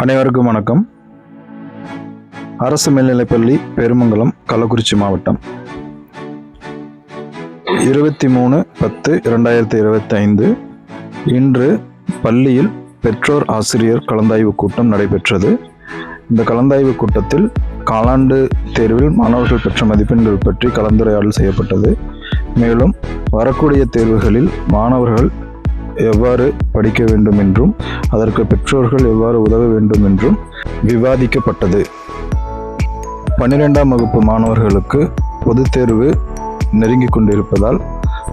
அனைவருக்கும் வணக்கம். அரசு மேல்நிலைப்பள்ளி பெருமங்கலம் கள்ளக்குறிச்சி மாவட்டம். இருபத்தி மூணு பத்து இரண்டாயிரத்தி இருபத்தி ஐந்து இன்று பள்ளியில் பெற்றோர் ஆசிரியர் கலந்தாய்வு கூட்டம் நடைபெற்றது. இந்த கலந்தாய்வு கூட்டத்தில் காலாண்டு தேர்வில் மாணவர்கள் பெற்ற மதிப்பெண்கள் பற்றி கலந்துரையாடல் செய்யப்பட்டது. மேலும் வரக்கூடிய தேர்வுகளில் மாணவர்கள் எவ்வாறு படிக்க வேண்டும் என்றும் அதற்கு பெற்றோர்கள் எவ்வாறு உதவ வேண்டும் என்றும் விவாதிக்கப்பட்டது. பன்னிரெண்டாம் வகுப்பு மாணவர்களுக்கு பொதுத் தேர்வு நெருங்கி கொண்டிருப்பதால்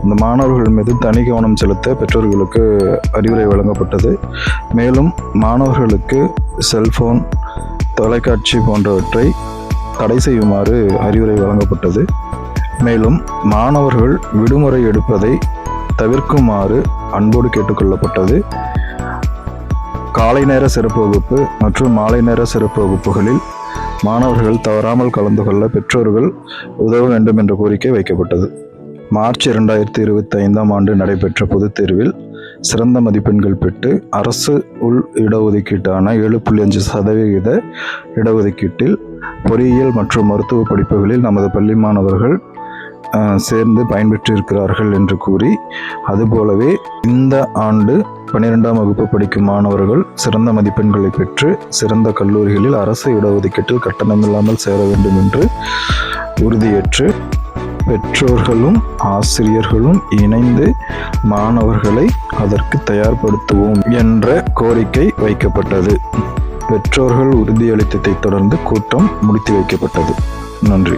இந்த மாணவர்கள் மீது தனி கவனம் செலுத்த பெற்றோர்களுக்கு அறிவுரை வழங்கப்பட்டது. மேலும் மாணவர்களுக்கு செல்போன் தொலைக்காட்சி போன்றவற்றை தடை செய்யுமாறு அறிவுரை வழங்கப்பட்டது. மேலும் மாணவர்கள் விடுமுறை எடுப்பதை தவிர்க்குமாறு அன்போடு கேட்டுக்கொள்ளப்பட்டது. காலை நேர சிறப்பு வகுப்பு மற்றும் மாலை நேர சிறப்பு வகுப்புகளில் மாணவர்கள் தவறாமல் கலந்து கொள்ள பெற்றோர்கள் உதவ வேண்டும் என்ற கோரிக்கை வைக்கப்பட்டது. மார்ச் இரண்டாயிரத்தி இருபத்தி ஐந்தாம் ஆண்டு நடைபெற்ற பொதுத் தேர்வில் சிறந்த மதிப்பெண்கள் பெற்று அரசு உள் இடஒதுக்கீட்டான ஏழு புள்ளி அஞ்சு சதவிகித இடஒதுக்கீட்டில் பொறியியல் மற்றும் மருத்துவ படிப்புகளில் நமது பள்ளி மாணவர்கள் சேர்ந்து பயன்பெற்றிருக்கிறார்கள் என்று கூறி அதுபோலவே இந்த ஆண்டு பன்னிரெண்டாம் வகுப்பு படிக்கும் மாணவர்கள் சிறந்த மதிப்பெண்களை பெற்று சிறந்த கல்லூரிகளில் அரசு இடஒதுக்கீட்டில் கட்டணமில்லாமல் சேர வேண்டும் என்று உறுதியேற்று பெற்றோர்களும் ஆசிரியர்களும் இணைந்து மாணவர்களை அதற்கு தயார்படுத்துவோம் என்ற கோரிக்கை வைக்கப்பட்டது. பெற்றோர்கள் உறுதியளித்ததைத் தொடர்ந்து கூட்டம் முடித்து வைக்கப்பட்டது. நன்றி.